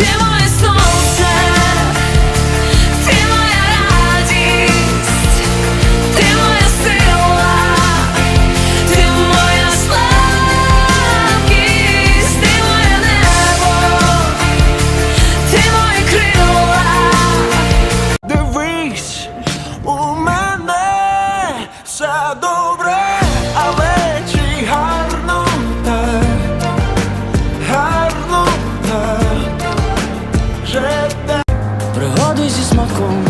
Ти моє жити. Пригоди зі смаком,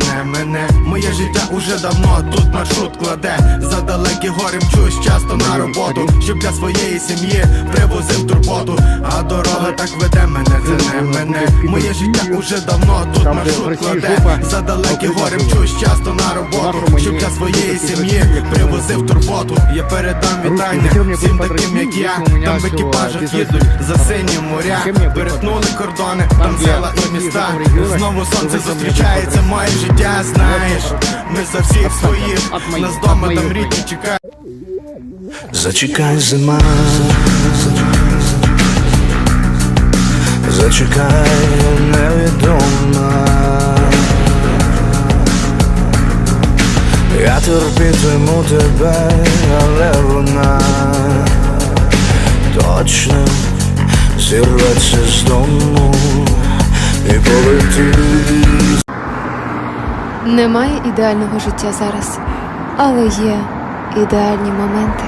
це не мене. Моє життя уже давно тут маршрут кладе. За далекі гори мчусь часто на роботу, щоб для своєї сім'ї привозив турботу. А дорога так веде мене, це не мене. Моє життя уже давно тут маршрут кладе. За далекі гори мчусь часто на роботу, щоб для своєї сім'ї привозив турботу. Я передам вітання всім таким, як я. Там в екіпажах їдуть за сині моря. Перетнули кордони, Там, села і міста. Знову сонце зустрічається, моє життя знаєш. Ми за всіх своїх, нас дома там рідні чекають. Зачекай зима, зачекай невідома. Терпітиму тебе, але вона точно зірветься з дому і полетить. Немає ідеального життя зараз, але є ідеальні моменти.